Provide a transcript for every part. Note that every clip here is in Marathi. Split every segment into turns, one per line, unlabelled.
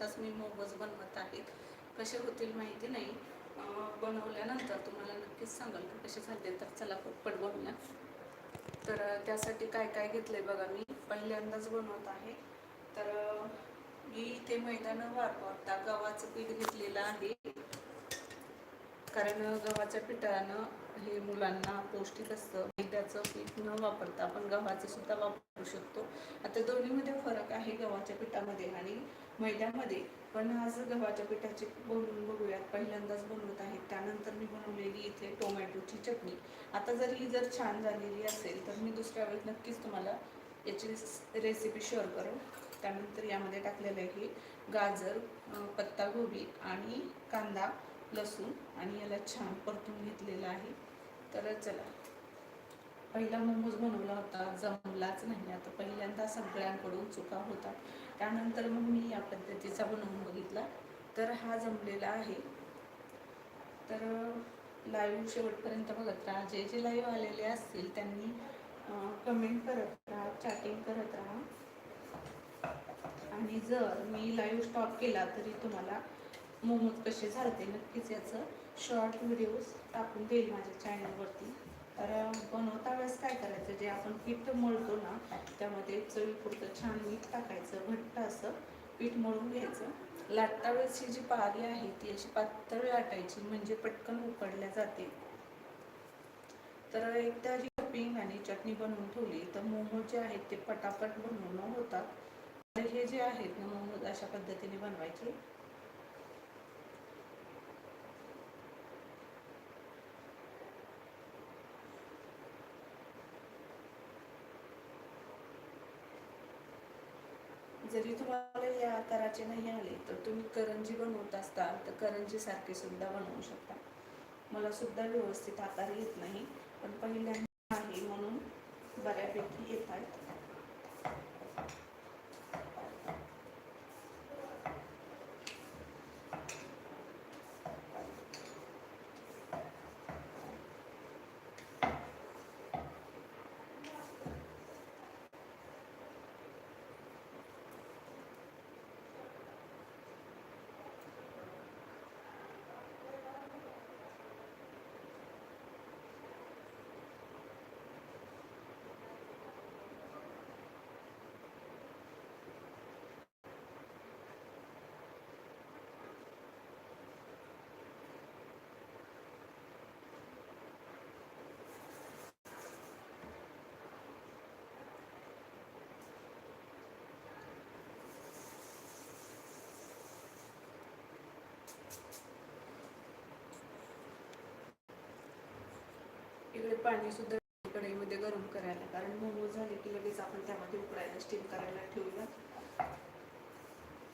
आत्ताच मी मोमोज बनवत आहे कसे होतील माहिती नाही. बनवल्यानंतर तुम्हाला नक्कीच सांगाल की कसे झाले तर चला पटपट बनवूया. तर त्यासाठी काय काय घेतलंय बघा मी. पहिल्यांदाच बनवत आहे. तर मी इथे मैदानं वापरता गव्हाचं पीठ घेतलेलं आहे. कारण गव्हाच्या पिठानं हे मुलांना पौष्टिक असतं. मैद्याचं पीठ न वापरता आपण गव्हाचं सुद्धा वापरू शकतो. आता दोन्हीमध्ये फरक आहे गव्हाच्या पिठामध्ये आणि मैद्यामध्ये. पण आज गव्हाच्या पिठाची बनवून बघूयात. पहिल्यांदाच बनवत आहेत. त्यानंतर मी बनवलेली इथे टोमॅटोची चटणी. आता जर ही जर छान झालेली असेल तर मी दुसऱ्या वेळेस नक्कीच तुम्हाला याची रेसिपी शेअर करेन. त्यानंतर यामध्ये टाकलेलं आहे गाजर पत्ता पत्तागोबी आणि कांदा. लसूण आणि याला छान परतून घेतलेलं आहे. तर चला. पहिला मोमोज बनवला होता जमलाच नाही. आता पहिल्यांदा सगळ्यांकडून चुका होता त्यानंतर मग मी या पद्धतीचा बनवून बघितला. तर हा जमलेला आहे. तर लाईव्ह शेवटपर्यंत बघत राहा. जे जे लाईव्ह आलेले असतील त्यांनी कमेंट करत राहा चॅटिंग करत राहा. आणि जर मी लाईव्ह स्टॉप केला तरी तुम्हाला मोमोज कसे झालते. नक्कीच याचं शॉर्ट व्हिडिओज टाकून देईल माझ्या चॅनलवरती तर बनवता वेळेस काय करायचं? जे आपण पीठ मळतो ना त्यामध्ये चवीपुरतं छान मीठ टाकायचं घट्ट असं पीठ मळून घ्यायचं. लाटता वेळेस ही जी पारी आहे ती अशी पातळ लाटायची म्हणजे पटकन उकडल्या जाते. तर एकदा जी टॉपिंग आणि चटणी बनवून ठेवली तर मोमोज जे आहेत ते पटापट बनवणं होतात. तर हे जे आहेत ना मोमोज अशा पद्धतीने बनवायचे. जरी तुम्हाला या आकाराचे नाही आले तर तुम्ही करंजी बनवत असताल तर करंजी सारखे सुद्धा बनवू शकता. मला सुद्धा व्यवस्थित आकार येत नाही पण पहिल्यांदा आहे म्हणून बऱ्यापैकी येत आहेत इकडे पाणी सुद्धा कढईमध्ये गरम करायला कारण मोमोज झाले की लगेच आपण त्यामध्ये उकडायला स्टीम करायला ठेवूया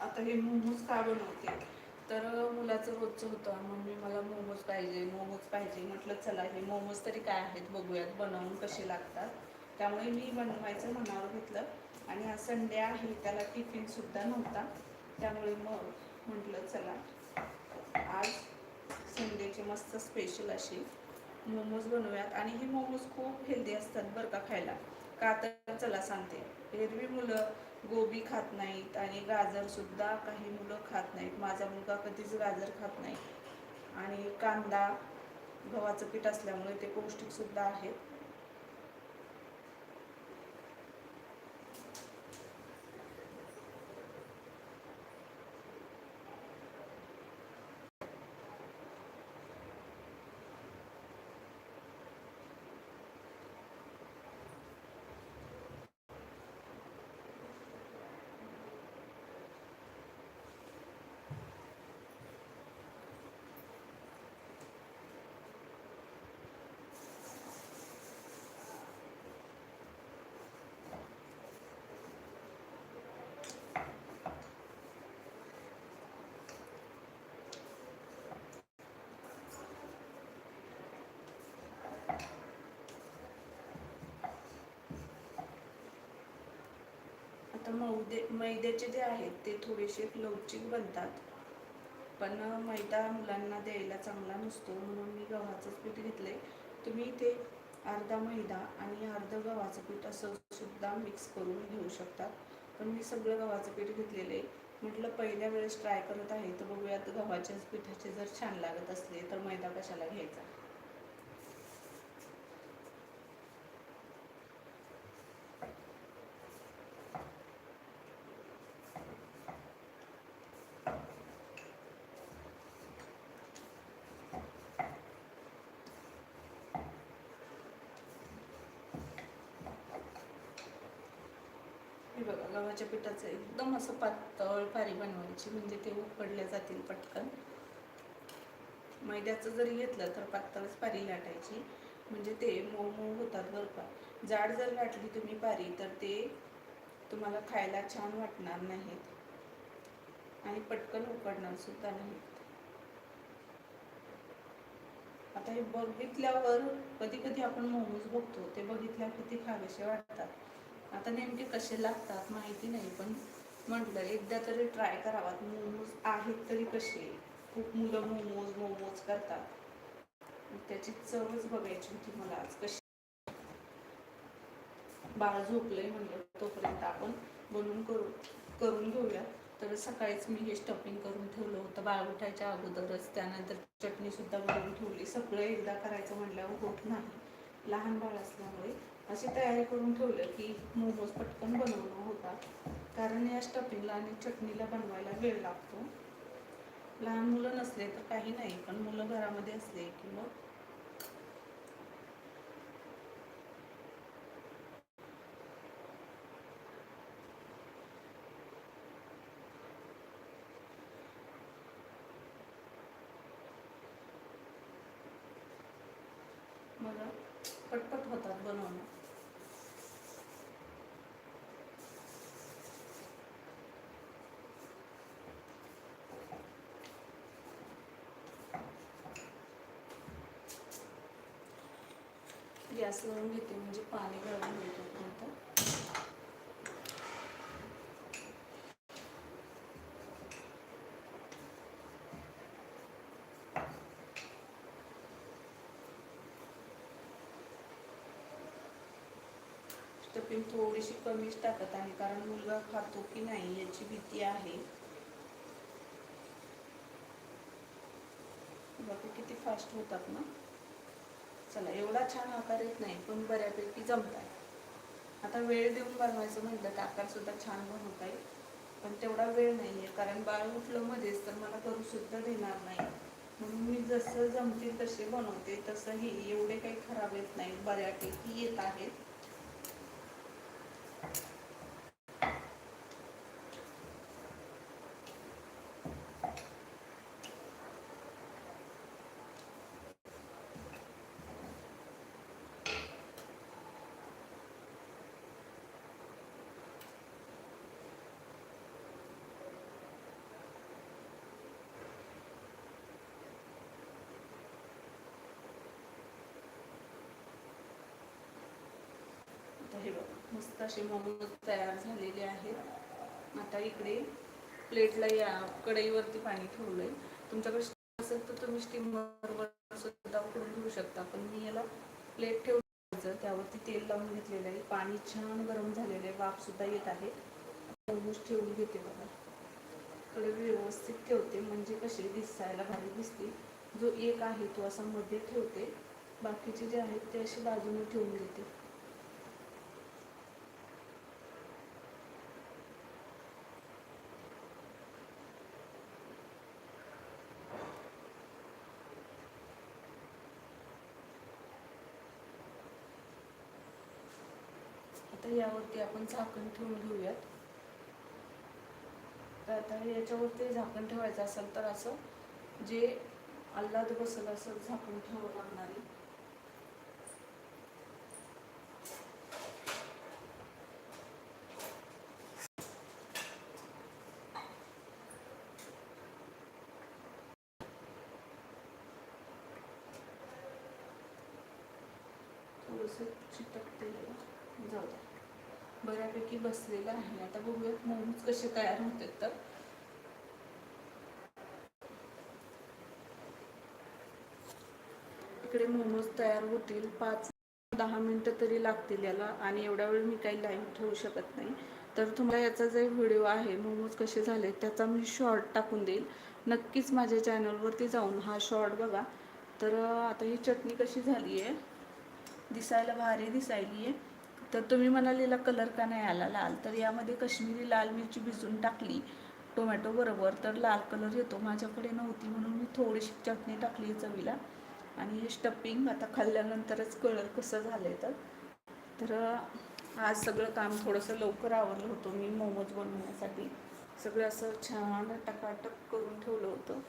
आता हे मोमोज का बनवते? तर मुलाचं रोजचं होतं मम्मी मला मोमोज पाहिजे मोमोज पाहिजे. म्हटलं चला हे मोमोज तरी काय आहेत बघूयात बनवून कसे लागतात. त्यामुळे मी बनवायचं मनावर घेतलं. आणि हा संडे आहे त्याला टिफिन सुद्धा नव्हता. त्यामुळे मग म्हटलं चला आज संडेची मस्त स्पेशल अशी. मोमोज बनवूयात आणि हे मोमोज खूप हेल्दी असतात बरं का खायला. का तर चला सांगते. एरवी मुलं गोबी खात नाहीत आणि गाजर सुद्धा काही मुलं खात नाहीत. माझा मुलगा कधीच गाजर खात नाही. आणि कांदा गव्हाचं पीठ असल्यामुळे ते पौष्टिक सुद्धा आता मैदे मैद्याचे जे आहेत ते थोडेसे लवचिक बनतात. पण मैदा मुलांना द्यायला चांगला नसतो म्हणून मी गव्हाचंच पीठ घेतलंय. तुम्ही ते अर्धा मैदा आणि अर्धं गव्हाचं पीठ असं सुद्धा मिक्स करून घेऊ शकतात. पण मी सगळं गव्हाचं पीठ घेतलेलं आहे. म्हटलं पहिल्या वेळेस ट्राय करत आहे तर बघूयात गव्हाच्याच पिठाचे जर छान लागत असले तर मैदा कशाला घ्यायचा? बघा गव्हाच्या पिठाचं एकदम असं पातळ पारी बनवायची. म्हणजे ते उकडल्या जातील पटकन. मैद्याचं जरी घेतलं तर पातळच पारी लाटायची. म्हणजे ते मऊ मऊ होतात बरं का. जाड जर लाटली तुम्ही पारी तर ते तुम्हाला खायला छान वाटणार नाहीत. आणि पटकन उकडणार सुद्धा नाहीत. आता हे बघितल्यावर कधी कधी आपण मोमोज बघतो ते बघितल्यावर किती खावेसे वाटतात. आता नेमके कसे लागतात माहिती नाही पण म्हटलं एकदा तरी ट्राय करावात. मोमोज आहेत तरी कसे? खूप मुलं मोमोज मोमोज करतात. त्याची चवच बघायची होती मला आज. कशी? बाळ झोपलंय म्हणलं तोपर्यंत आपण बनवून करू करून घेऊया. तर सकाळीच मी हे स्टफिंग करून ठेवलं होतं. बाळ उठायच्या अगोदरच. त्यानंतर चटणी सुद्धा बनवून ठेवली. सगळं एकदा करायचं म्हटल्यावर होत नाही. लहान बाळ असल्यामुळे अशी तयारी करून ठेवलं की मोमोज पटकन बनवणं होता. कारण या स्टफिंगला आणि चटणीला बनवायला वेळ लागतो. लहान मुलं नसले तर काही नाही पण मुलं घरामध्ये असले की मग मला पटपट होतात बनवणं. गॅस लावून घेते म्हणजे पाणी गळून घेतो तोपर्यंत थोडीशी कमीच टाकत आहे कारण मुलगा खातो की नाही याची भीती आहे. बाकी किती फास्ट होतात ना? चला एवढा छान आकार येत नाही पण बऱ्यापैकी जमतात आता वेळ देऊन बनवायचं म्हटलं तर आकार सुद्धा छान बनवता येईल. पण तेवढा वेळ नाही आहे कारण बाळ उठलं मध्येच तर मला करू सुद्धा देणार नाही. म्हणून मी जसं जमतील तसे बनवते तसंही एवढे काही खराब येत नाही बऱ्यापैकी येत आहेत आता हे बघा मस्त असे मोमोज तयार झालेले आहेत. आता इकडे प्लेटला या कढईवरती पाणी ठेवलंय. तुमच्याकडे असेल तर तुम्ही स्टीमरवर सुद्धा उकडून घेऊ शकता पण मी याला प्लेट ठेवलं त्यावरती तेल लावून घेतलेलं आहे. पाणी छान गरम झालेलं आहे. वाफ सुद्धा येत आहे. मोमोज ठेवून घेते बघा. कडे व्यवस्थित ठेवते. म्हणजे कसे दिसायला भारी दिसते. जो एक आहे तो असा मध्ये ठेवते. बाकीचे जे आहेत ते असे बाजूने ठेवून देते आता यावरती आपण झाकण ठेवून घेऊयात. तर आता याच्यावरती झाकण ठेवायचं असेल तर असं जे अल्लाद बसल असं झाकण ठेवावं लागणार आहे. थोडंसं चिटकते जाऊ द्या. बऱ्यापैकी बसलेलं आहे. आता बघूयात मोमोज कसे तयार होतात तर. इकडे मोमोज तयार होतील. पाच दहा मिनटं तरी लागतील याला आणि एवढा वेळ मी काही लाईव्ह ठेवू शकत नाही. तर तुम्हाला याचा जे व्हिडिओ आहे मोमोज कसे झाले त्याचा मी शॉर्ट टाकून देईल. नक्कीच माझ्या चॅनलवरती जाऊन हा शॉर्ट बघा. तर आता ही चटणी कशी झाली आहे दिसायला भारी दिसायली आहे तर तुम्ही म्हणालेला कलर का नाही आला? लाल. तर यामध्ये कश्मीरी लाल मिरची भिजून टाकली. टोमॅटो बरोबर. तर लाल कलर येतो. माझ्याकडे नव्हती म्हणून मी थोडीशी चटणी टाकली चवीला. आणि हे स्टपिंग आता खाल्ल्यानंतरच कलर कसं झालं तर. तर आज सगळं काम थोडंसं लवकर आवरलं होतं. मी मोमोज बनवण्यासाठी. सगळं असं छान टकाटक करून ठेवलं होतं.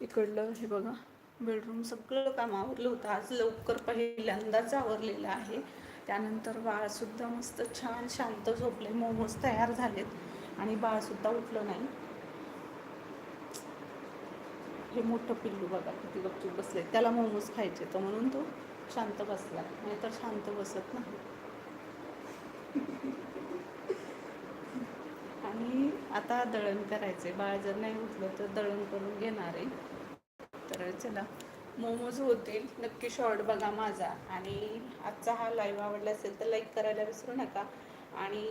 इकडलं हे बघा. बेडरूम सगळं काम आवरलं होतं. आज लवकर पहिल्यांदाच आवरलेलं आहे. त्यानंतर बाळसुद्धा मस्त छान शांत झोपले मोमोज तयार झालेत आणि बाळसुद्धा उठलं नाही. हे मोठं पिल्लू बघा किती गपचूप बसले त्याला मोमोज खायचे तर म्हणून तो शांत बसला. नाही तर शांत बसत नाही. आणि आता दळण करायचे बाळ जर नाही उठलं तर दळण करून घेणार आहे. तर चला मोमोज होतील. नक्की शॉर्ट बघा माझा. आणि आजचा हा लाईव्ह आवडला असेल तर लाईक करायला विसरू नका. आणि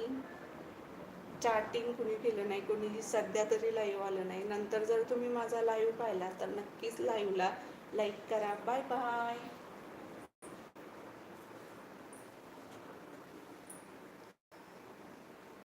चॅटिंग कुणी केलं नाही कुणी सध्या तरी लाईव्ह आलं नाही. नंतर जर तुम्ही माझा लाईव्ह पाहिला तर नक्कीच लाईव्हला लाईक करा. Bye bye